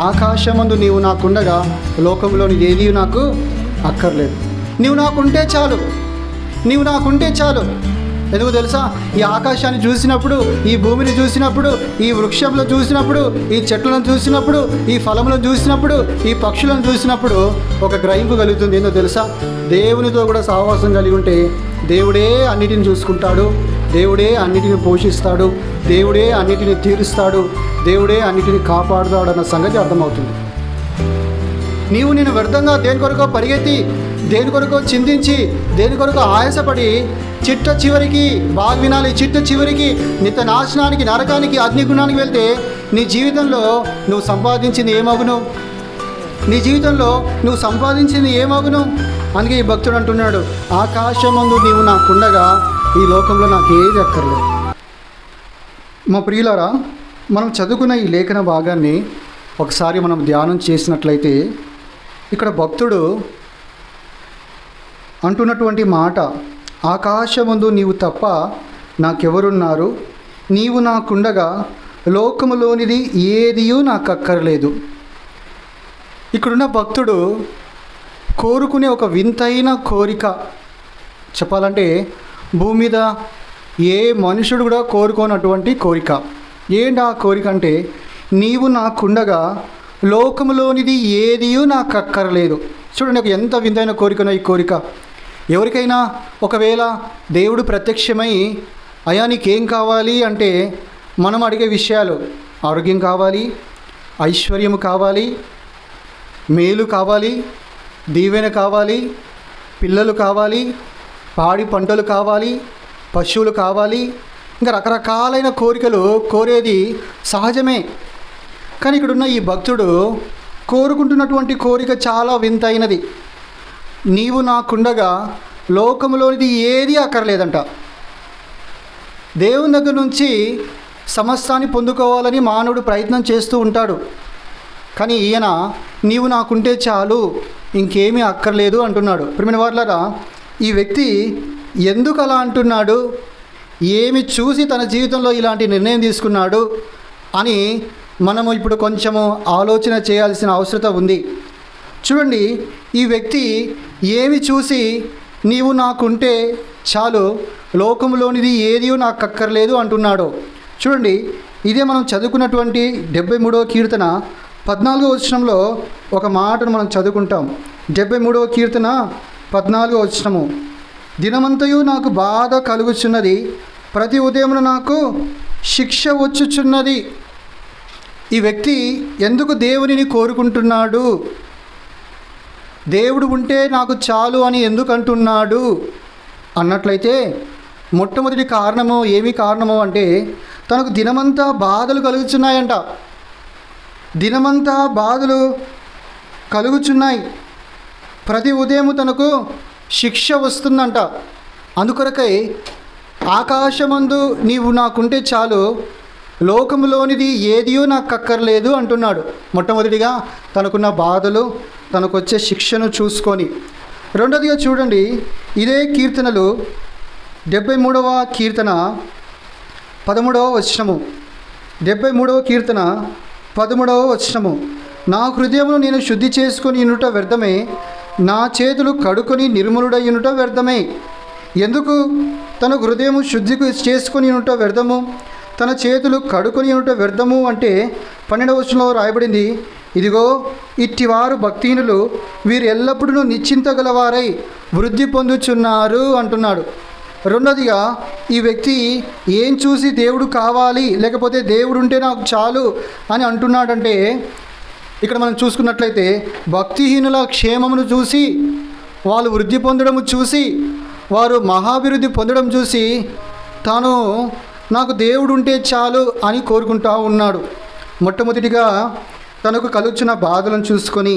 ఆకాశమందు నీవు నాకుండగా లోకంలోని ఏది నాకు అక్కర్లేదు. నీవు నాకుంటే చాలు. నీవు నాకుంటే చాలు. ఎందుకు తెలుసా? ఈ ఆకాశాన్ని చూసినప్పుడు ఈ భూమిని చూసినప్పుడు ఈ వృక్షంలో చూసినప్పుడు ఈ చెట్లను చూసినప్పుడు ఈ ఫలములను చూసినప్పుడు ఈ పక్షులను చూసినప్పుడు ఒక గ్రహింపు కలుగుతుంది. ఏందో తెలుసా? దేవునితో కూడా సహవాసం కలిగి ఉంటే దేవుడే అన్నిటిని చూసుకుంటాడు. దేవుడే అన్నిటిని పోషిస్తాడు. దేవుడే అన్నిటిని తీరుస్తాడు దేవుడే అన్నిటిని కాపాడుతాడు అన్న సంగతి అర్థమవుతుంది. నీవు నేను వ్యర్థంగా దేని కొరకో పరిగెత్తి దేని కొరకు చింతించి దేని కొరకు ఆయాసపడి చిట్ట చివరికి బాగా వినాలి చిట్ట చివరికి నిత్య నాశనానికి నరకానికి అగ్నిగుణానికి వెళ్తే నీ జీవితంలో నువ్వు సంపాదించింది ఏమగును నీ జీవితంలో నువ్వు సంపాదించింది ఏమగును అందుకే ఈ భక్తుడు అంటున్నాడు ఆకాశమందు నీవు నాకుండగా ఈ లోకంలో నాకు ఏది అక్కర్లేదు. మా ప్రియులారా మనం చదువుకున్న ఈ లేఖన భాగాన్ని ఒకసారి మనం ధ్యానం చేసినట్లయితే ఇక్కడ భక్తుడు అంటున్నటువంటి మాట ఆకాశముందు నీవు తప్ప నాకెవరున్నారు? నీవు నాకుండగా లోకములోనిది ఏదియూ నాకు అక్కర్లేదు ఇక్కడున్న భక్తుడు కోరుకునే ఒక వింతైన కోరిక చెప్పాలంటే భూమి మీద ఏ మనుషుడు కూడా కోరుకోనటువంటి కోరిక. ఏంటి ఆ కోరిక అంటే నీవు నాకుండగా లోకములోనిది ఏదియూ నాకు అక్కర్లేదు చూడండి నాకు ఎంత వింతైన కోరికనో ఈ కోరిక. ఎవరికైనా ఒకవేళ దేవుడు ప్రత్యక్షమై అయా నీకేం కావాలి? అంటే మనం అడిగే విషయాలు ఆరోగ్యం కావాలి ఐశ్వర్యం కావాలి మేలు కావాలి దీవెన కావాలి పిల్లలు కావాలి పాడి పంటలు కావాలి పశువులు కావాలి. ఇంకా రకరకాలైన కోరికలు కోరేది సహజమే. కానీ ఇక్కడున్న ఈ భక్తుడు కోరుకుంటున్నటువంటి కోరిక చాలా వింతైనది. నీవు నాకుండగా లోకంలోనిది ఏది అక్కర్లేదంట. దేవుని దగ్గర నుంచి సమస్తాన్ని పొందుకోవాలని మానవుడు ప్రయత్నం చేస్తూ ఉంటాడు. కానీ ఈయన నీవు నాకుంటే చాలు ఇంకేమీ అక్కర్లేదు అంటున్నాడు. ప్రిమిన వార్లరా ఈ వ్యక్తి ఎందుకు అలా అంటున్నాడు? ఏమి చూసి తన జీవితంలో ఇలాంటి నిర్ణయం తీసుకున్నాడు? అని మనము ఇప్పుడు కొంచెము ఆలోచన చేయాల్సిన అవసరత ఉంది. చూడండి ఈ వ్యక్తి ఏమి చూసి నీవు నాకుంటే చాలు లోకంలోనిది ఏది నాకు అక్కర్లేదు అంటున్నాడు. చూడండి ఇదే మనం చదువుకున్నటువంటి డెబ్బై మూడవ కీర్తన పద్నాలుగో వచనంలో ఒక మాటను మనం చదువుకుంటాం. డెబ్బై మూడవ కీర్తన పద్నాలుగో వచనము. దినమంతయు నాకు బాధ కలుగుచున్నది. ప్రతి ఉదయమున నాకు శిక్ష వచ్చుచున్నది. ఈ వ్యక్తి ఎందుకు దేవునిని కోరుకుంటున్నాడు? దేవుడు ఉంటే నాకు చాలు అని ఎందుకు అంటున్నాడు అన్నట్లయితే మొట్టమొదటి కారణము ఏమి కారణము అంటే తనకు దినమంతా బాధలు కలుగుతున్నాయంట దినమంతా బాధలు కలుగుచున్నాయి. ప్రతి ఉదయం తనకు శిక్ష వస్తుందంట. అందుకొరకై ఆకాశమందు నీవు నాకుంటే చాలు లోకములోనిది ఏదియో నాకు కక్కర్లేదు అంటున్నాడు. మొట్టమొదటిగా తనకున్న బాధలు తనకు వచ్చే శిక్షను చూసుకొని. రెండోదిగా చూడండి ఇదే కీర్తనలు. డెబ్బై మూడవ కీర్తన పదమూడవ వచనము. డెబ్బై మూడవ కీర్తన పదమూడవ వచనము. నా హృదయమును నేను శుద్ధి చేసుకొని ఇనుట వ్యర్థమే నా చేతులు కడుకొని నిర్మలుడయ్యునుట వ్యర్థమే. ఎందుకు? తన హృదయము శుద్ధి చేసుకొని ఇనుట వ్యర్థము. తన చేతులు కడుకొని ఇనుట వ్యర్థము అంటే పన్నెండవ వచనంలో రాయబడింది ఇదిగో ఇట్టివారు భక్తిహీనులు వీరు ఎల్లప్పుడూ నిశ్చింతగలవారై వృద్ధి పొందుచున్నారు అంటున్నాడు. రెండోదిగా ఈ వ్యక్తి ఏం చూసి దేవుడు కావాలి లేకపోతే దేవుడు ఉంటే నాకు చాలు అని అంటున్నాడంటే ఇక్కడ మనం చూసుకున్నట్లయితే భక్తిహీనుల క్షేమమును చూసి వాళ్ళు వృద్ధి పొందడం చూసి వారు మహాభివృద్ధి పొందడం చూసి తాను నాకు దేవుడు ఉంటే చాలు అని కోరుకుంటా ఉన్నాడు. మొట్టమొదటిగా తనకు కలుగుచున్న బాధలను చూసుకొని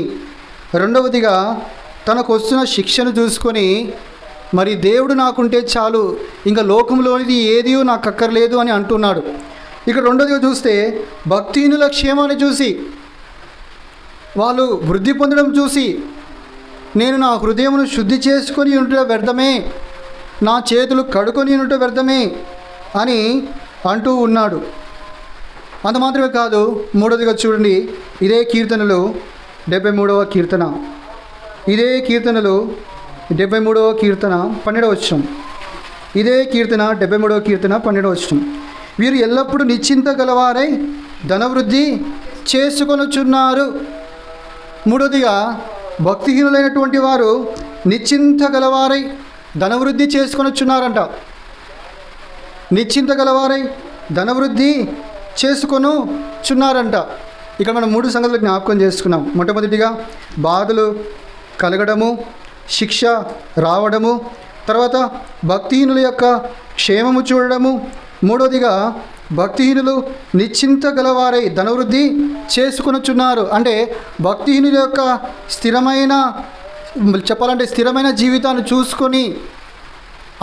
రెండవదిగా తనకు వస్తున్న శిక్షను చూసుకొని మరి దేవుడు నాకుంటే చాలు ఇంకా లోకంలోనిది ఏది నాకు అక్కర్లేదు అని అంటున్నాడు. ఇక రెండోదిగా చూస్తే భక్తిహీనుల క్షేమాన్ని చూసి వాళ్ళు వృద్ధి పొందడం చూసి నేను నా హృదయమును శుద్ధి చేసుకొని ఉంటే వ్యర్థమే నా చేతులు కడుకొని ఉంటే వ్యర్థమే అని అంటూ ఉన్నాడు. అంత మాత్రమే కాదు మూడవదిగా చూడండి ఇదే కీర్తనలు డెబ్బై మూడవ కీర్తన. ఇదే కీర్తనలు డెబ్బై మూడవ కీర్తన పన్నెండవ వచ్చం ఇదే కీర్తన డెబ్బై మూడవ కీర్తన పన్నెండవ వచ్చం వీరు ఎల్లప్పుడూ నిశ్చింత గలవారై ధనవృద్ధి చేసుకొనుచున్నారు. మూడోదిగా భక్తిహీనులైనటువంటి వారు నిశ్చింత గలవారై ధనవృద్ధి చేసుకొనొచ్చున్నారంట నిశ్చింత గలవారై ధనవృద్ధి చేసుకొను చున్నారంట ఇక్కడ మనం మూడు సంగతులు జ్ఞాపకం చేసుకున్నాం. మొట్టమొదటిగా బాధలు కలగడము శిక్ష రావడము తర్వాత భక్తిహీనుల యొక్క క్షేమము చూడడము. మూడవదిగా భక్తిహీనులు నిశ్చింత గలవారై ధనవృద్ధి చేసుకునుచున్నారు. అంటే భక్తిహీనుల యొక్క స్థిరమైన చెప్పాలంటే స్థిరమైన జీవితాన్ని చూసుకొని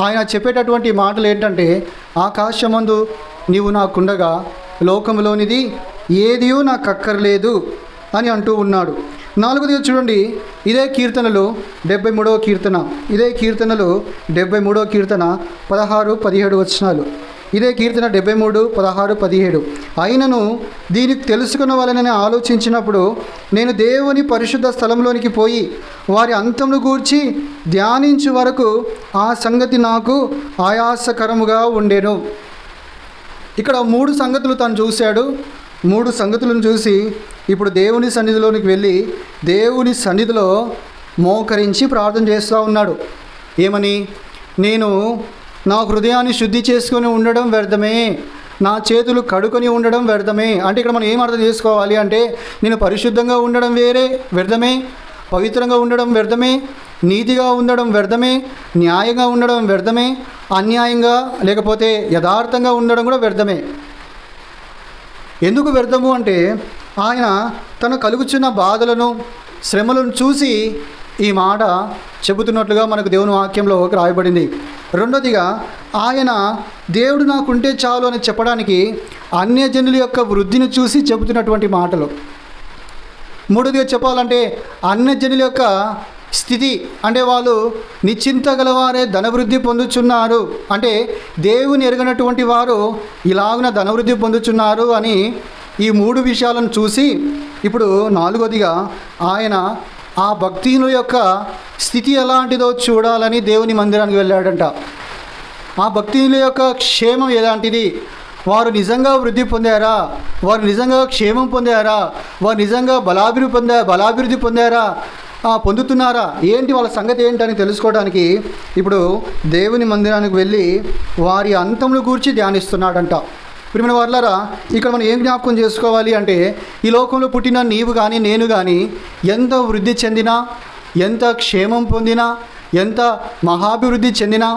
ఆయన చెప్పేటటువంటి మాటలు ఏంటంటే ఆకాశమందు నీవు నాకుండగా లోకంలోనిది ఏదియో నాకు అక్కర్లేదు అని అంటూ ఉన్నాడు. నాలుగోదిగా చూడండి ఇదే కీర్తనలు డెబ్బై మూడవ కీర్తన. ఇదే కీర్తనలు డెబ్బై మూడవ కీర్తన పదహారు పదిహేడు వచనాలు. ఇదే కీర్తన డెబ్బై మూడు పదహారు పదిహేడు. అయినను దీనికి తెలుసుకున్న వాళ్ళని ఆలోచించినప్పుడు నేను దేవుని పరిశుద్ధ స్థలంలోనికి పోయి వారి అంతమును గూర్చి ధ్యానించు వరకు ఆ సంగతి నాకు ఆయాసకరముగా ఉండేను. ఇక్కడ మూడు సంగతులు తను చూశాడు. మూడు సంగతులను చూసి ఇప్పుడు దేవుని సన్నిధిలోనికి వెళ్ళి దేవుని సన్నిధిలో మోకరించి ప్రార్థన చేస్తూ ఉన్నాడు. ఏమని? నేను నా హృదయాన్ని శుద్ధి చేసుకొని ఉండడం వ్యర్థమే. నా చేతులు కడుకొని ఉండడం వ్యర్థమే. అంటే ఇక్కడ మనం ఏం అర్థం చేసుకోవాలి అంటే నేను పరిశుద్ధంగా ఉండడం వేరే వ్యర్థమే పవిత్రంగా ఉండడం వ్యర్థమే నీతిగా ఉండడం వ్యర్థమే న్యాయంగా ఉండడం వ్యర్థమే అన్యాయంగా లేకపోతే యథార్థంగా ఉండడం కూడా వ్యర్థమే. ఎందుకు వ్యర్థము అంటే ఆయన తన కలుగుచున్న బాధలను శ్రమలను చూసి ఈ మాట చెబుతున్నట్లుగా మనకు దేవుని వాక్యంలో రాయబడింది. రెండోదిగా ఆయన దేవుడు నాకుంటే చాలు అని చెప్పడానికి అన్యజనుల యొక్క వృద్ధిని చూసి చెబుతున్నటువంటి మాటలు. మూడోదిగా చెప్పాలంటే అన్యజనుల యొక్క స్థితి అంటే వాళ్ళు నిశ్చింత గలవారే ధనవృద్ధి పొందుచున్నారు. అంటే దేవుని ఎరగనటువంటి వారు ఇలాగున ధనవృద్ధి పొందుచున్నారు అని ఈ మూడు విషయాలను చూసి ఇప్పుడు నాలుగోదిగా ఆయన ఆ భక్తిహీనుల యొక్క స్థితి ఎలాంటిదో చూడాలని దేవుని మందిరానికి వెళ్ళాడంట. ఆ భక్తిహీనుల యొక్క క్షేమం ఎలాంటిది? వారు నిజంగా వృద్ధి పొందారా? వారు నిజంగా క్షేమం పొందారా? వారు నిజంగా బలాభివృద్ధి పొందా బలాభివృద్ధి పొందారా? పొందుతున్నారా? ఏంటి వాళ్ళ సంగతి ఏంటని తెలుసుకోవడానికి ఇప్పుడు దేవుని మందిరానికి వెళ్ళి వారి అంతమును గూర్చి ధ్యానిస్తున్నాడంట. ప్రిమిన వర్లరా ఇక్కడ మనం ఏం జ్ఞాపకం చేసుకోవాలి అంటే ఈ లోకంలో పుట్టిన నీవు కానీ నేను కానీ ఎంత వృద్ధి చెందినా ఎంత క్షేమం పొందినా ఎంత మహాభివృద్ధి చెందినా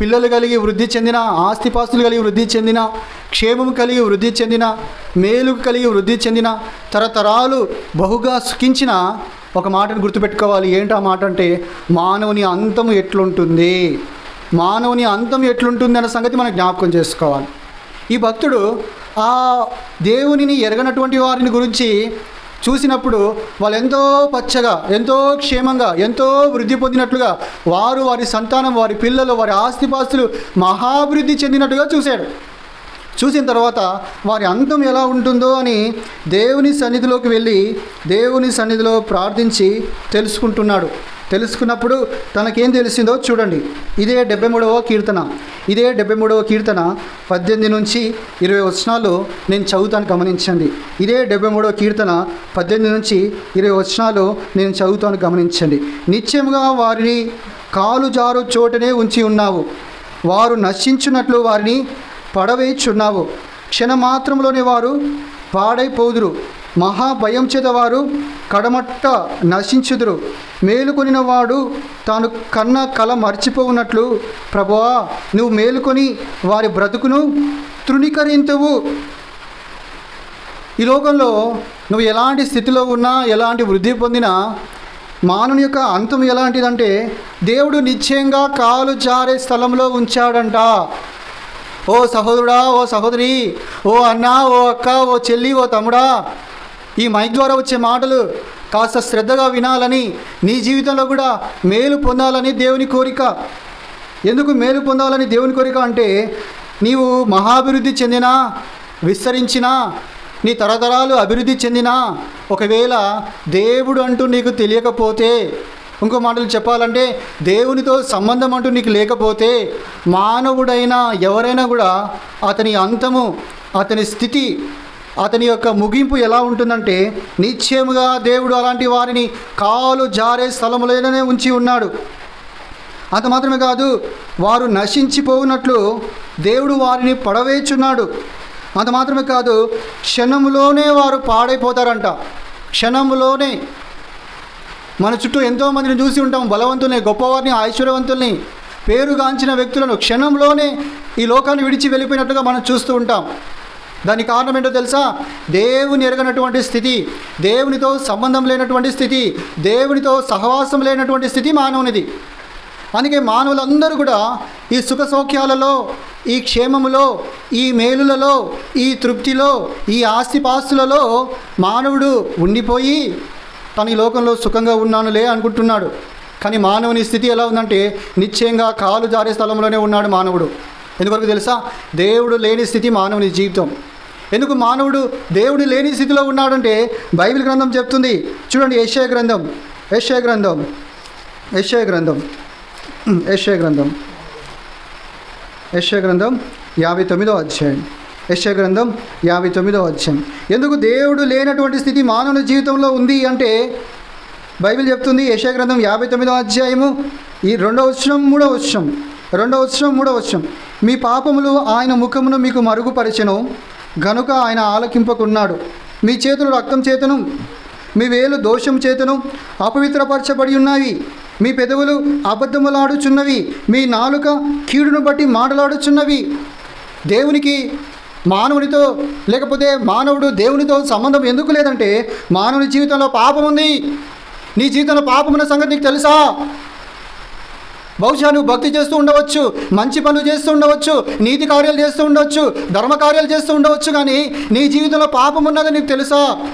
పిల్లలు కలిగి వృద్ధి చెందిన ఆస్తిపాస్తులు కలిగి వృద్ధి చెందిన క్షేమం కలిగి వృద్ధి చెందిన మేలు కలిగి వృద్ధి చెందిన తరతరాలు బహుగా సుఖించిన ఒక మాటను గుర్తుపెట్టుకోవాలి. ఏంటి ఆ మాట అంటే మానవుని అంతం ఎట్లుంటుంది? మానవుని అంతం ఎట్లుంటుంది అన్న సంగతి మనం జ్ఞాపకం చేసుకోవాలి. ఈ భక్తుడు ఆ దేవునిని ఎరగనటువంటి వారిని గురించి చూసినప్పుడు వాళ్ళు ఎంతో పచ్చగా ఎంతో క్షేమంగా ఎంతో వృద్ధి పొందినట్లుగా వారు వారి సంతానం వారి పిల్లలు వారి ఆస్తిపాస్తులు మహాభివృద్ధి చెందినట్టుగా చూశాడు. చూసిన తర్వాత వారి అంతం ఎలా ఉంటుందో అని దేవుని సన్నిధిలోకి వెళ్ళి దేవుని సన్నిధిలో ప్రార్థించి తెలుసుకుంటున్నాడు. తెలుసుకున్నప్పుడు తనకేం తెలిసిందో చూడండి. ఇదే డెబ్బై మూడవ కీర్తన. ఇదే డెబ్బై మూడవ కీర్తన పద్దెనిమిది నుంచి ఇరవై వచనాలు నేను చదువుతాను గమనించండి. ఇదే డెబ్బై మూడవ కీర్తన పద్దెనిమిది నుంచి ఇరవై వచనాలు నేను చదువుతాను గమనించండి. నిత్యముగా వారిని కాలు జారు చోటనే ఉంచి ఉన్నావు. వారు నశించున్నట్లు వారిని పడవేచున్నావు. క్షణమాత్రంలోనే వారు పాడైపోదురు. మహాభయం చేతవారు కడమట్ట నశించుదురు. మేలుకొనిన వాడు తాను కన్న కల మర్చిపోవున్నట్లు ప్రభువా నువ్వు మేలుకొని వారి బ్రతుకును తృణీకరింతువు. ఈ లోకంలో నువ్వు ఎలాంటి స్థితిలో ఉన్నా ఎలాంటి వృద్ధి పొందినా మానవుని యొక్క అంతం ఎలాంటిదంటే దేవుడు నిశ్చయంగా కాలు జారే స్థలంలో ఉంచాడంట. ఓ సహోదరుడా ఓ సహోదరి ఓ అన్న ఓ అక్క ఓ చెల్లి ఓ తమ్ముడా ఈ మైక్ ద్వారా వచ్చే మాటలు కాస్త శ్రద్ధగా వినాలని నీ జీవితంలో కూడా మేలు పొందాలని దేవుని కోరిక. ఎందుకు మేలు పొందాలని దేవుని కోరిక అంటే నీవు మహాభివృద్ధి చెందినా విస్తరించినా నీ తరతరాలు అభివృద్ధి చెందినా ఒకవేళ దేవుడు అంటూ నీకు తెలియకపోతే ఇంకో మాటలు చెప్పాలంటే దేవునితో సంబంధం అంటూ నీకు లేకపోతే మానవుడైనా ఎవరైనా కూడా అతని అంతము అతని స్థితి అతని యొక్క ముగింపు ఎలా ఉంటుందంటే నిశ్చయముగా దేవుడు అలాంటి వారిని కాలు జారే స్థలములోనే ఉంచి ఉన్నాడు. అంత మాత్రమే కాదు వారు నశించిపోవునట్లు దేవుడు వారిని పడవేచున్నాడు. అంత మాత్రమే కాదు క్షణంలోనే వారు పాడైపోతారంట. క్షణంలోనే మన చుట్టూ ఎంతోమందిని చూసి ఉంటాం బలవంతుల్ని గొప్పవారిని ఐశ్వర్యవంతుల్ని పేరుగాంచిన వ్యక్తులను క్షణంలోనే ఈ లోకాన్ని విడిచి వెళ్ళిపోయినట్టుగా మనం చూస్తూ ఉంటాం. దానికి కారణం ఏంటో తెలుసా? దేవుని ఎరగనటువంటి స్థితి దేవునితో సంబంధం లేనటువంటి స్థితి దేవునితో సహవాసం లేనటువంటి స్థితి మానవునిది. అందుకే మానవులందరూ కూడా ఈ సుఖ సౌఖ్యాలలో ఈ క్షేమములో ఈ మేలులలో ఈ తృప్తిలో ఈ ఆస్తిపాస్తులలో మానవుడు ఉండిపోయి తన ఈ లోకంలో సుఖంగా ఉన్నానులే అనుకుంటున్నాడు. కానీ మానవుని స్థితి ఎలా ఉందంటే నిశ్చయంగా కాలు జారే స్థలంలోనే ఉన్నాడు మానవుడు. ఎందువరకు తెలుసా? దేవుడు లేని స్థితి మానవుని జీవితం. ఎందుకు మానవుడు దేవుడు లేని స్థితిలో ఉన్నాడంటే బైబిల్ గ్రంథం చెప్తుంది. చూడండి యెషయా గ్రంథం యెషయా గ్రంథం యెషయా గ్రంథం యెషయా గ్రంథం యెషయా గ్రంథం యాభై తొమ్మిదో అధ్యాయం యశ్య గ్రంథం యాభై తొమ్మిదో అధ్యాయం. ఎందుకు దేవుడు లేనటువంటి స్థితి మానవుని జీవితంలో ఉంది అంటే బైబిల్ చెప్తుంది యెషయా గ్రంథం యాభై తొమ్మిదో అధ్యాయము ఈ రెండో వచనం మూడో వచనం రెండో వచనం మూడో వచనం. మీ పాపములు ఆయన ముఖమును మీకు మరుగుపరిచెను. గనుక ఆయన ఆలకింపకున్నాడు. మీ చేతులు రక్తం చేతను మీ వేలు దోషం చేతను అపవిత్రపరచబడి ఉన్నవి. మీ పెదవులు అబద్ధములాడుచున్నవి. మీ నాలుక కీడును బట్టి మాటలాడుచున్నవి. దేవునికి మానవునితో లేకపోతే మానవుడు దేవునితో సంబంధం ఎందుకు లేదంటే మానవుని జీవితంలో పాపం ఉంది నీ జీవితంలో పాపం ఉన్న సంగతి నీకు తెలుసా? బహుశా నువ్వు భక్తి చేస్తూ ఉండవచ్చు మంచి పనులు చేస్తూ ఉండవచ్చు నీతి కార్యాలు చేస్తూ ఉండవచ్చు ధర్మ కార్యాలు చేస్తూ ఉండవచ్చు కానీ నీ జీవితంలో పాపం ఉన్నదని నీకు తెలుసా?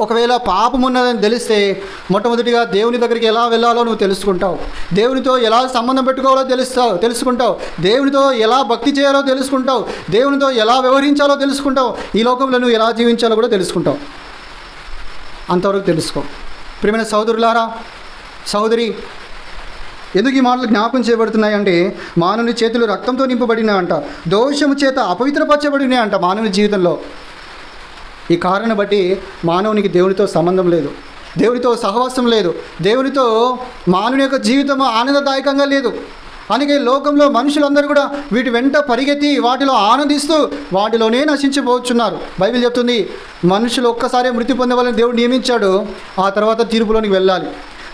ఒకవేళ పాపం ఉన్నదని తెలిస్తే మొట్టమొదటిగా దేవుని దగ్గరికి ఎలా వెళ్ళాలో నువ్వు తెలుసుకుంటావు. దేవునితో ఎలా సంబంధం పెట్టుకోవాలో తెలుస్తావు తెలుసుకుంటావు. దేవునితో ఎలా భక్తి చేయాలో తెలుసుకుంటావు. దేవునితో ఎలా వ్యవహరించాలో తెలుసుకుంటావు. ఈ లోకంలో నువ్వు ఎలా జీవించాలో కూడా తెలుసుకుంటావు. అంతవరకు తెలుసుకో. ప్రియమైన సహోదరులారా సహోదరి ఎందుకు ఈ మాటలు జ్ఞాపకం చేయబడుతున్నాయి అంటే మానవుని చేతులు రక్తంతో నింపబడినాయంట దోషము చేత అపవిత్రపరచబడినాయంట మానవుని జీవితంలో. ఈ కారణం బట్టి మానవునికి దేవునితో సంబంధం లేదు దేవునితో సహవాసం లేదు దేవునితో మానవుని యొక్క జీవితం ఆనందదాయకంగా లేదు. అందుకే లోకంలో మనుషులందరూ కూడా వీటి వెంట పరిగెత్తి వాటిలో ఆనందిస్తూ వాటిలోనే నశించిపోతున్నారు. బైబిల్ చెప్తుంది మనుషులు ఒక్కసారే మృతి పొందవాలని దేవుడు నియమించాడు ఆ తర్వాత తీర్పులోనికి వెళ్ళాలి.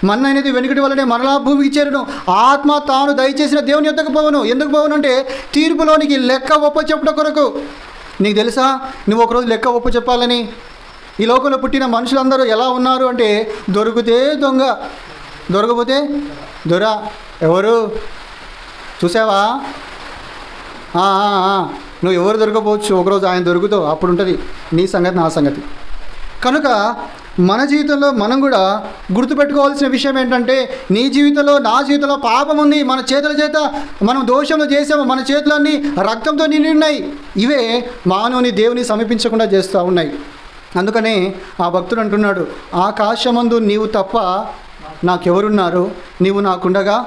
మన్న అనేది వెనుకటి వల్లనే మరలా భూమికి చేరును. ఆత్మ తాను దయచేసిన దేవుని యొద్దకు పోవను. ఎందుకు పోవను అంటే తీర్పులోనికి లెక్క ఒప్ప చెప్పడం కొరకు. నీకు తెలుసా? నువ్వు ఒకరోజు లెక్క ఒప్పు చెప్పాలని. ఈ లోకంలో పుట్టిన మనుషులందరూ ఎలా ఉన్నారు అంటే దొరికితే దొంగ దొరకపోతే దొర. ఎవరు? చూసావా? నువ్వు ఎవరు దొరకపోవచ్చు? ఒకరోజు ఆయన దొరుకుతావు. అప్పుడు ఉంటుంది. నీ సంగతి నా సంగతి. కనుక మన జీవితంలో మనం కూడా గుర్తుపెట్టుకోవాల్సిన విషయం ఏంటంటే నీ జీవితంలో నా జీవితంలో పాపం ఉంది మన చేతుల చేత మనం దోషంలో చేసాము మన చేతులన్నీ రక్తంతో నిండి ఉన్నాయి. ఇవే మానవుని దేవుని సమీపించకుండా చేస్తూ ఉన్నాయి. అందుకనే ఆ భక్తుడు అంటున్నాడు ఆకాశమందు నీవు తప్ప నాకెవరున్నారు? నీవు నాకుండగా?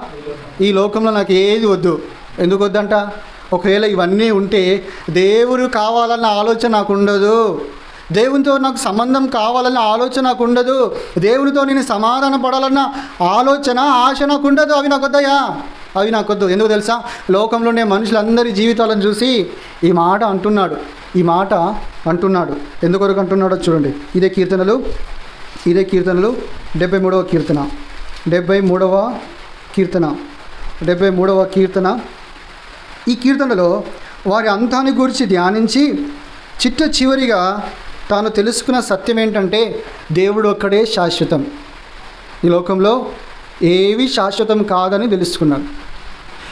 ఈ లోకంలో నాకు ఏది వద్దు? ఎందుకు వద్దంట? ఒకవేళ ఇవన్నీ ఉంటే దేవుడు కావాలన్న ఆలోచన నాకు ఉండదు దేవునితో నాకు సంబంధం కావాలన్న ఆలోచన నాకు ఉండదు. దేవునితో నేను సమాధాన పడాలన్న ఆలోచన ఆశ నాకు ఉండదు. అవి నాకు వద్దయా అవి నాకు వద్దు. ఎందుకు తెలుసా? లోకంలోనే మనుషులందరి జీవితాలను చూసి ఈ మాట అంటున్నాడు. ఈ మాట అంటున్నాడు. ఎందుకొరకు అంటున్నాడో చూడండి. ఇదే కీర్తనలు. ఇదే కీర్తనలు. డెబ్బై మూడవ కీర్తన. డెబ్బై మూడవ కీర్తన. డెబ్బై మూడవ కీర్తన. ఈ కీర్తనలో వారి అంతాన్ని గురించి ధ్యానించి చిట్ట చివరిగా తాను తెలుసుకున్న సత్యం ఏంటంటే దేవుడు ఒక్కడే శాశ్వతం. ఈ లోకంలో ఏవి శాశ్వతం కాదని తెలుసుకున్నాడు.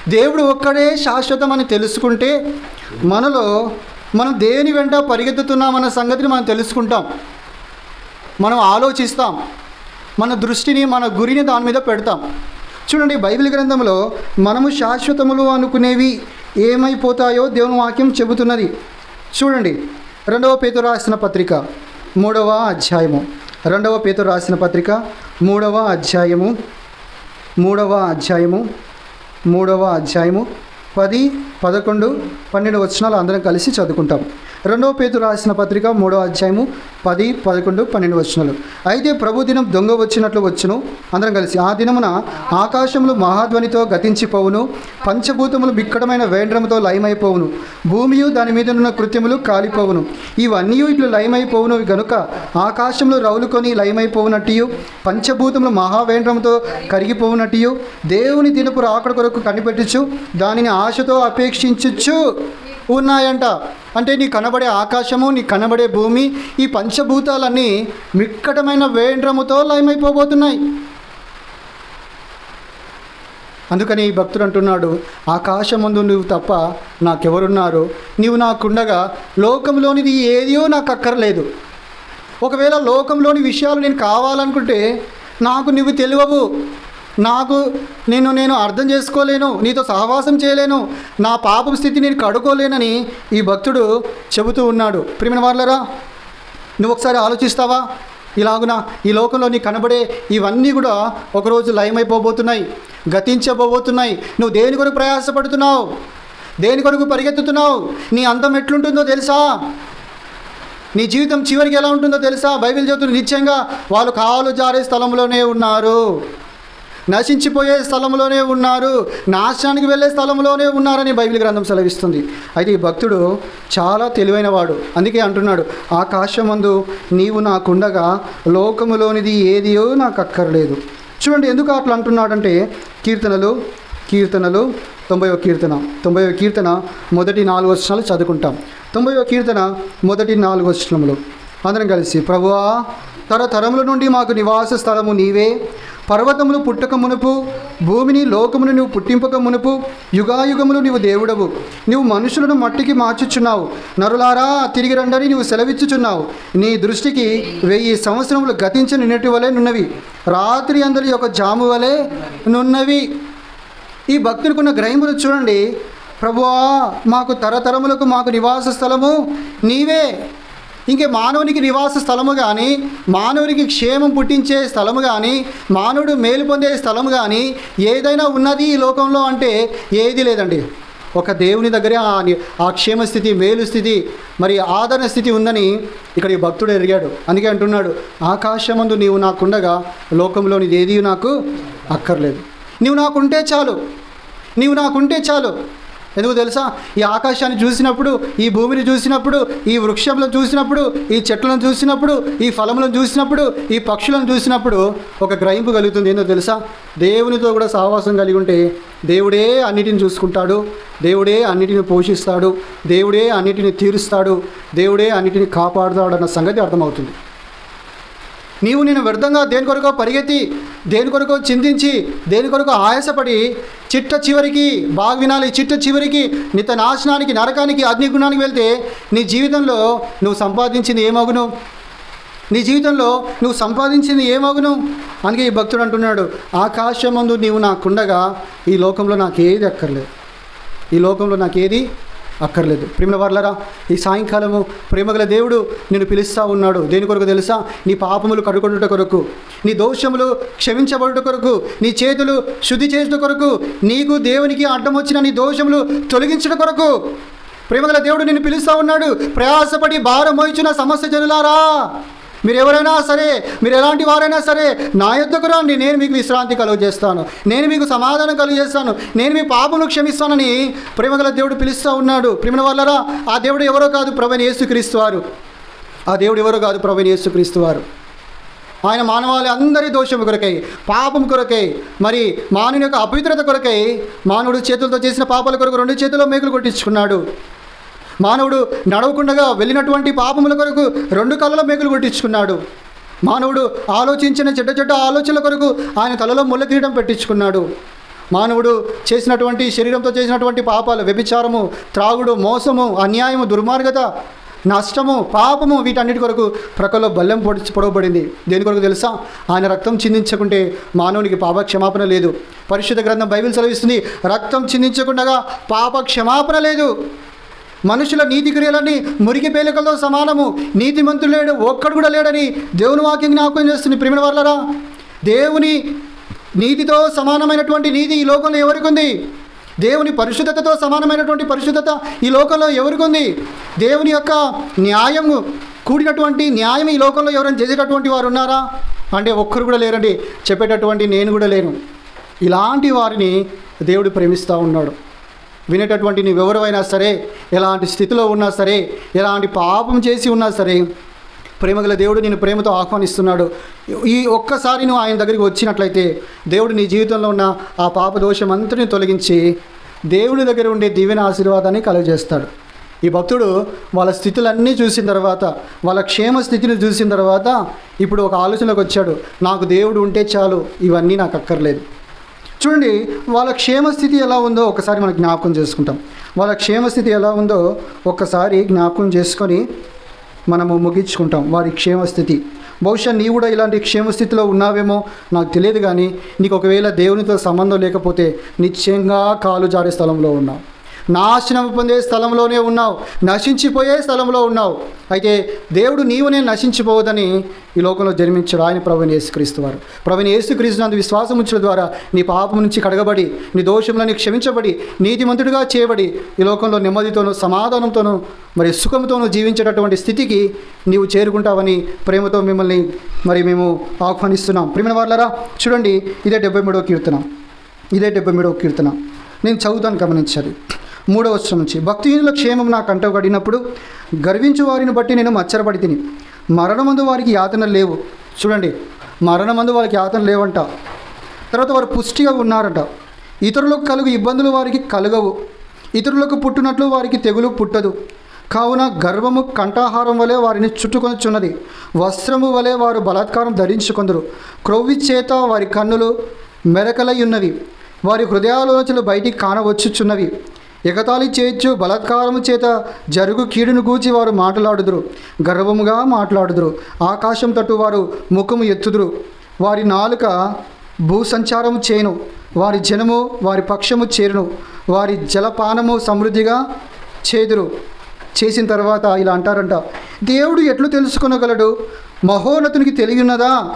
దేవుడు ఒక్కడే శాశ్వతం అని తెలుసుకుంటే మనలో మనం దేని వెంట పరిగెత్తుతున్నామన్న సంగతిని మనం తెలుసుకుంటాం. మనం ఆలోచిస్తాం. మన దృష్టిని మన గురిని దాని మీద పెడతాం. చూడండి బైబిల్ గ్రంథంలో మనము శాశ్వతములు అనుకునేవి ఏమైపోతాయో దేవుని వాక్యం చెబుతున్నది. చూడండి రెండవ పేతు రాసిన పత్రిక మూడవ అధ్యాయము. రెండవ పేతు రాసిన పత్రిక మూడవ అధ్యాయము. మూడవ అధ్యాయము మూడవ అధ్యాయము. పది పదకొండు పన్నెండు వచనాలు అందరం కలిసి చదువుకుంటాం. రెండవ పేరు రాసిన పత్రిక మూడవ అధ్యాయము పది పదకొండు పన్నెండు వచ్చినలు అయితే ప్రభు దినం దొంగ వచ్చినట్లు వచ్చును. అందరం కలిసి ఆ దినమున ఆకాశములు మహాధ్వనితో గతించిపోవును. పంచభూతములు బిక్కడమైన వేండ్రముతో లయమైపోవును. భూమియు దాని మీద ఉన్న కృత్యములు కాలిపోవును. ఇవన్నీ ఇట్లు లయమైపోవును గనుక ఆకాశంలో రౌలుకొని లయమైపోవునట్టియు. పంచభూతములు మహావేంద్రముతో కరిగిపోవునట్టియు. దేవుని దినపు రాకడ కొరకు కనిపెట్టుచు దానిని ఆశతో అపేక్షించచ్చు ఉన్నాయంట. అంటే నీ కనబడే ఆకాశము నీ కనబడే భూమి ఈ పంచభూతాలన్నీ మిక్కటమైన వేండ్రముతో లయమైపోబోతున్నాయి. అందుకని ఈ భక్తుడు అంటున్నాడు ఆకాశముందు నువ్వు తప్ప నాకెవరున్నారు? నీవు నాకుండగా లోకంలోనిది ఏదియో నాకు అక్కర్లేదు ఒకవేళ లోకంలోని విషయాలు నేను కావాలనుకుంటే నాకు నువ్వు తెలియవు. నాకు నేను నేను అర్థం చేసుకోలేను నీతో సహవాసం చేయలేను నా పాపం స్థితి నేను కడుకోలేనని ఈ భక్తుడు చెబుతూ ఉన్నాడు. ప్రిమిన వాళ్ళరా నువ్వు ఒకసారి ఆలోచిస్తావా? ఇలాగున ఈ లోకంలో నీ కనబడే ఇవన్నీ కూడా ఒకరోజు లయమైపోబోతున్నాయి గతించబోబోతున్నాయి నువ్వు దేని కొరకు ప్రయాసపడుతున్నావు? దేని కొరకు పరిగెత్తుతున్నావు? నీ అందం ఎట్లుంటుందో తెలుసా? నీ జీవితం చివరికి ఎలా ఉంటుందో తెలుసా? బైబిల్ చెబుతుంది నిత్యంగా వాళ్ళు కాలు జారే స్థలంలోనే ఉన్నారు. నశించిపోయే స్థలంలోనే ఉన్నారు నాశనానికి వెళ్ళే స్థలంలోనే ఉన్నారని బైబిల్ గ్రంథం సెలవిస్తుంది. అయితే ఈ భక్తుడు చాలా తెలివైన వాడు అందుకే అంటున్నాడు ఆకాశమందు నీవు నాకుండగా లోకములోనిది ఏదియో నాకు అక్కర్లేదు. చూడండి ఎందుకు అట్లా అంటున్నాడంటే కీర్తనలు కీర్తనలు తొంభైవ కీర్తన. తొంభైవ కీర్తన మొదటి నాలుగు వచనాలు చదువుకుంటాం. తొంభైవ కీర్తన మొదటి నాలుగు వచనములు. అందరం కలిసి ప్రభువా తరతరముల నుండి మాకు నివాస స్థలము నీవే. పర్వతములు పుట్టక మునుపు భూమిని లోకమును నువ్వు పుట్టింపక మునుపు యుగాయుగములు నీవు దేవుడవు. నీవు మనుషులను మట్టికి మార్చుచున్నావు. నరులారా తిరిగి రండని నీవు సెలవిచ్చుచున్నావు. నీ దృష్టికి వెయ్యి సంవత్సరములు గతించిన నిన్నటి వలె నున్నవి. రాత్రి అందరి యొక్క జాము వలె నున్నవి. ఈ భక్తుడికున్న గ్రహింపులు చూడండి. ప్రభువా మాకు తరతరములకు మాకు నివాస స్థలము నీవే. ఇంకే మానవునికి నివాస స్థలము కానీ మానవునికి క్షేమం పుట్టించే స్థలము కానీ మానవుడు మేలు పొందే స్థలము కానీ ఏదైనా ఉన్నది ఈ లోకంలో అంటే ఏది లేదండి. ఒక దేవుని దగ్గరే ఆ క్షేమ స్థితి మేలు స్థితి మరి ఆదరణ స్థితి ఉందని ఇక్కడ ఈ భక్తుడు ఎరిగాడు. అందుకే అంటున్నాడు ఆకాశమందు నీవు నాకుండగా లోకంలోనిది ఏది నాకు అక్కర్లేదు. నీవు నాకుంటే చాలు. నీవు నాకుంటే చాలు. ఎందుకు తెలుసా? ఈ ఆకాశాన్ని చూసినప్పుడు ఈ భూమిని చూసినప్పుడు ఈ వృక్షములను చూసినప్పుడు ఈ చెట్లను చూసినప్పుడు ఈ ఫలములను చూసినప్పుడు ఈ పక్షులను చూసినప్పుడు ఒక గ్రహింపు కలుగుతుంది. ఏందో తెలుసా? దేవునితో కూడా సహవాసం కలిగి ఉంటే దేవుడే అన్నిటిని చూసుకుంటాడు దేవుడే అన్నిటిని పోషిస్తాడు దేవుడే అన్నిటిని తీరుస్తాడు దేవుడే అన్నిటిని కాపాడుతాడు అన్న సంగతి అర్థమవుతుంది. నీవు నేను వ్యర్థంగా దేని కొరకో పరిగెత్తి దేని కొరకు చింతించి దేని కొరకు ఆయాసపడి చిట్ట చివరికి బాగా వినాలి చిట్ట చివరికి నిత నాశనానికి నరకానికి అగ్నిగుణానికి వెళ్తే నీ జీవితంలో నువ్వు సంపాదించింది ఏమగును నీ జీవితంలో నువ్వు సంపాదించింది ఏమగును అందుకే ఈ భక్తుడు అంటున్నాడు ఆకాశమందు నీవు నాకుండగా ఈ లోకంలో నాకేది అక్కర్లేదు. ఈ లోకంలో నాకేది అక్కర్లేదు. ప్రేమల వర్లరా ఈ సాయంకాలము ప్రేమగల దేవుడు నిన్ను పిలుస్తూ ఉన్నాడు. దేని కొరకు తెలుసా? నీ పాపములు కడుకొనుట కొరకు నీ దోషములు క్షమించబడుట కొరకు నీ చేతులు శుద్ధి చేయుట కొరకు నీకు దేవునికి అడ్డం వచ్చిన నీ దోషములు తొలగించడం కొరకు. ప్రేమగల దేవుడు నిన్ను పిలుస్తూ ఉన్నాడు. ప్రయాసపడి భారం మోయించిన సమస్య జనులారా. మీరు ఎవరైనా సరే మీరు ఎలాంటి వారైనా సరే నా యొద్దకు రండి నేను మీకు విశ్రాంతి కలుగజేస్తాను. నేను మీకు సమాధానం కలుగజేస్తాను. నేను మీ పాపను క్షమిస్తానని ప్రేమగల దేవుడు పిలుస్తూ ఉన్నాడు. ప్రేమ వాళ్ళరా ఆ దేవుడు ఎవరో కాదు ప్రవీణ్ యేసుక్రీస్తు వారు. ఆ దేవుడు ఎవరో కాదు ప్రవీణ్ యేసుక్రీస్తు వారు. ఆయన మానవాళి అందరి దోషం కొరకై పాపం కొరకై మరి మానవుని యొక్క అపవిత్రత కొరకై మానవుడు చేతులతో చేసిన పాపాల కొరకు రెండు చేతుల్లో మేకులు కొట్టించుకున్నాడు. మానవుడు నడవకుండగా వెళ్ళినటువంటి పాపముల కొరకు రెండు కళ్ళల మేకులు కొట్టించుకున్నాడు. మానవుడు ఆలోచించిన చెడ్డ చెడ్డ ఆలోచనల కొరకు ఆయన కళ్ళలో ముళ్ళ తీయడం పెట్టించుకున్నాడు. మానవుడు చేసినటువంటి శరీరంతో చేసినటువంటి పాపాలు వ్యభిచారము త్రాగుడు మోసము అన్యాయము దుర్మార్గత నష్టము పాపము వీటన్నిటి కొరకు ప్రకల్లో బల్లెం పొడి పొడవబడింది. దేని కొరకు తెలుసా? ఆయన రక్తం చిందించకుంటే మానవునికి పాప క్షమాపణ లేదు. పరిశుద్ధ గ్రంథం బైబిల్ సెలవిస్తుంది రక్తం చిందించకుండా పాప క్షమాపణ లేదు. మనుషుల నీతి క్రియలన్నీ మురికి పేలికలతో సమానము. నీతిమంతుడు లేడు ఒక్కడు కూడా లేడని దేవుని వాక్యం జ్ఞాపకం చేస్తుంది. ప్రిమిన వర్లరా దేవుని నీతితో సమానమైనటువంటి నీతి ఈ లోకంలో ఎవరికి ఉంది? దేవుని పరిశుద్ధతతో సమానమైనటువంటి పరిశుద్ధత ఈ లోకంలో ఎవరికి ఉంది? దేవుని యొక్క న్యాయము కూడినటువంటి న్యాయం ఈ లోకంలో ఎవరైనా చేసేటటువంటి వారు ఉన్నారా? అంటే ఒక్కరు కూడా లేరండి. చెప్పేటటువంటి నేను కూడా లేను. ఇలాంటి వారిని దేవుడు ప్రేమిస్తూ ఉన్నాడు. వినేటటువంటి నీవెవరైనా సరే ఎలాంటి స్థితిలో ఉన్నా సరే ఎలాంటి పాపం చేసి ఉన్నా సరే ప్రేమగల దేవుడు నేను ప్రేమతో ఆహ్వానిస్తున్నాడు. ఈ ఒక్కసారి నువ్వు ఆయన దగ్గరికి వచ్చినట్లయితే దేవుడు నీ జీవితంలో ఉన్న ఆ పాప దోషం అంతటిని తొలగించి దేవుడి దగ్గర ఉండే దీవెన ఆశీర్వాదాన్ని కలుగజేస్తాడు. ఈ భక్తుడు వాళ్ళ స్థితులన్నీ చూసిన తర్వాత వాళ్ళ క్షేమ స్థితిని చూసిన తర్వాత ఇప్పుడు ఒక ఆలోచనకు వచ్చాడు. నాకు దేవుడు ఉంటే చాలు ఇవన్నీ నాకు అక్కర్లేదు. చూడండి వాళ్ళ క్షేమస్థితి ఎలా ఉందో ఒకసారి మనం జ్ఞాపకం చేసుకుంటాం. వాళ్ళ క్షేమస్థితి ఎలా ఉందో ఒక్కసారి జ్ఞాపకం చేసుకొని మనము ముగించుకుంటాం వారి క్షేమస్థితి బహుశా నీవు కూడా ఇలాంటి క్షేమస్థితిలో ఉన్నావేమో నాకు తెలియదు కానీ నీకు ఒకవేళ దేవునితో సంబంధం లేకపోతే నిశ్చయంగా కాలు జారే స్థలంలో ఉన్నావు. నాశనం పొందే స్థలంలోనే ఉన్నావు. నశించిపోయే స్థలంలో ఉన్నావు. అయితే దేవుడు నీవు నేను నశించిపోవద్దని ఈ లోకంలో జన్మించాడు ఆయన ప్రభుని యేసుక్రీస్తు వారు. ప్రభుని యేసుక్రీస్తు నందు విశ్వాసం ఉంచడం ద్వారా నీ పాపం నుంచి కడగబడి నీ దోషములని క్షమించబడి నీతిమంతుడిగా చేయబడి ఈ లోకంలో నెమ్మదితోనూ సమాధానంతోనూ మరి సుఖంతోనూ జీవించేటటువంటి స్థితికి నీవు చేరుకుంటావని ప్రేమతో మిమ్మల్ని మరి మేము ఆహ్వానిస్తున్నాం. ప్రేమ వాళ్ళరా చూడండి ఇదే డెబ్బై మూడవ కీర్తన. ఇదే డెబ్బై మూడవ కీర్తన. నేను చదువుతాను గమనించాలి. మూడవ వచనం నుంచి భక్తిహీనుల క్షేమం నాకు కంటబడినప్పుడు గర్వించు వారిని బట్టి నేను మచ్చరపడి తిని మరణమందు వారికి యాతన లేవు. చూడండి మరణమందు వారికి యాతన లేవంట. తర్వాత వారు పుష్టిగా ఉన్నారంట. ఇతరులకు కలుగు ఇబ్బందులు వారికి కలగవు. ఇతరులకు పుట్టినట్లు వారికి తెగులు పుట్టదు. కావున గర్వము కంఠాహారం వలె వారిని చుట్టుకొనిచున్నది. వస్త్రము వలె వారు బలాత్కారం ధరించుకొందరు. క్రొవ్వి చేత వారి కన్నులు మెరకలై ఉన్నవి. వారి హృదయాలోచనలు బయటికి కానవచ్చుచున్నవి. ఎగతాళి చేయొచ్చు బలాత్కారము చేత జరుగు కీడును గూచి వారు మాట్లాడుదురు. గర్వముగా మాట్లాడుదురు. ఆకాశం తట్టు వారు ముఖము ఎత్తుదురు. వారి నాలుక భూసంచారము చేయను. వారి జనము వారి పక్షము చేరును. వారి జలపానము సమృద్ధిగా చేదురు. చేసిన తర్వాత ఇలా అంటారంట దేవుడు ఎట్లు తెలుసుకొనగలడు? మహోన్నతునికి తెలియన్నదా?